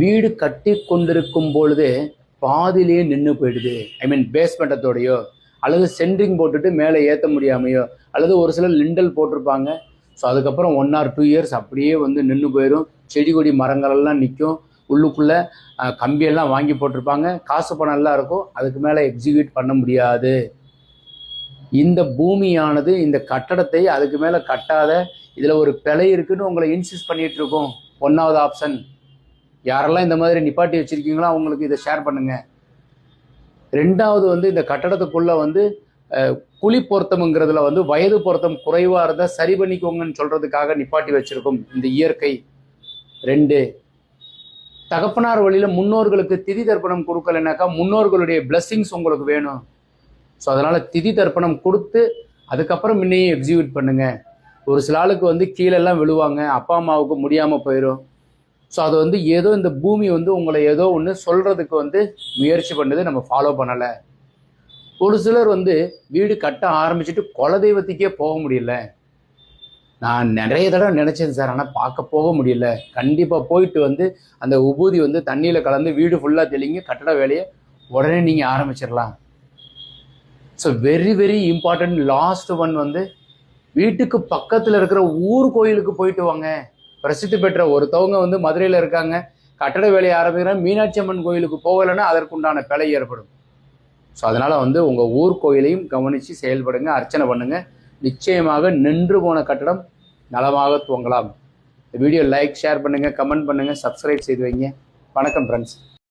வீடு கட்டி கொண்டிருக்கும் பொழுது பாதியிலேயே நின்று போயிடுது. ஐ மீன் பேஸ்மெண்டத்தோடையோ அல்லது சென்ட்ரிங் போட்டுட்டு மேலே ஏற்ற முடியாமையோ அல்லது ஒரு சிலர் லிண்டல் போட்டிருப்பாங்க. ஸோ அதுக்கப்புறம் ஒன் ஆர் டூ இயர்ஸ் அப்படியே வந்து நின்று போயிடும் செடி கொடி மரங்களெல்லாம் நிற்கும். உள்ளுக்குள்ளே கம்பியெல்லாம் வாங்கி போட்டிருப்பாங்க. காசு பணம் எல்லாம் இருக்கும். அதுக்கு மேலே எக்ஸிக்யூட் பண்ண முடியாது. இந்த பூமியானது இந்த கட்டடத்தை அதுக்கு மேலே கட்டாத இதில் ஒரு பிழை இருக்குன்னு உங்களை இன்சிஸ்ட் பண்ணிகிட்டு இருக்கோம். ஒன்றாவது ஆப்ஷன் யாரெல்லாம் இந்த மாதிரி நிப்பாட்டி வச்சுருக்கீங்களோ அவங்களுக்கு இதை ஷேர் பண்ணுங்க. ரெண்டாவது வந்து இந்த கட்டடத்துக்குள்ளே வந்து குழி பொருத்தம்ங்கிறதுல வந்து வயது பொருத்தம் குறைவாக இருந்தால் சரி பண்ணிக்கோங்கன்னு சொல்கிறதுக்காக நிப்பாட்டி வச்சுருக்கோம் இந்த இயற்கை. ரெண்டு தகப்பனார் வழியில் முன்னோர்களுக்கு திதி தர்ப்பணம் கொடுக்கலைனாக்கா முன்னோர்களுடைய பிளஸ்ஸிங்ஸ் உங்களுக்கு வேணும். ஸோ அதனால் திதி தர்ப்பணம் கொடுத்து அதுக்கப்புறம் இன்னையும் எக்ஸிக்யூட் பண்ணுங்கள் ஒரு சில ஆளுக்கு வந்து கீழெல்லாம் விழுவாங்க அப்பா அம்மாவுக்கு முடியாமல் போயிடும் ஸோ அது வந்து ஏதோ இந்த பூமி வந்து உங்களை ஏதோ ஒன்று சொல்கிறதுக்கு வந்து முயற்சி பண்ணது நம்ம ஃபாலோ பண்ணலை. ஒரு சிலர் வந்து வீடு கட்ட ஆரம்பிச்சுட்டு குலதெய்வத்துக்கே போக முடியல. நான் நிறைய தடவை நினச்சேன் சார் ஆனால் பார்க்க போக முடியல. கண்டிப்பாக போயிட்டு வந்து அந்த உபூதி வந்து தண்ணியில் கலந்து வீடு ஃபுல்லாக தெளிங்க கட்டட வேலையை உடனே நீங்கள் ஆரம்பிச்சிடலாம். So very very important last one வந்து வீட்டுக்கு பக்கத்தில் இருக்கிற ஊர் கோயிலுக்கு போயிட்டு வாங்க. பிரசித்தி பெற்ற ஒருத்தவங்க வந்து மதுரையில் இருக்காங்க. கட்டட வேலையை ஆரம்பிக்கிறேன் மீனாட்சி அம்மன் கோயிலுக்கு போகலைன்னா அதற்குண்டான பிழை ஏற்படும். ஸோ அதனால் வந்து உங்கள் ஊர் கோயிலையும் கவனித்து செயல்படுங்க அர்ச்சனை பண்ணுங்க. நிச்சயமாக நின்று போன கட்டடம் நலமாக துவங்கலாம். இந்த வீடியோ லைக் ஷேர் பண்ணுங்கள் கமெண்ட் பண்ணுங்கள் சப்ஸ்கிரைப் செய்து வைங்க. வணக்கம் ஃப்ரெண்ட்ஸ்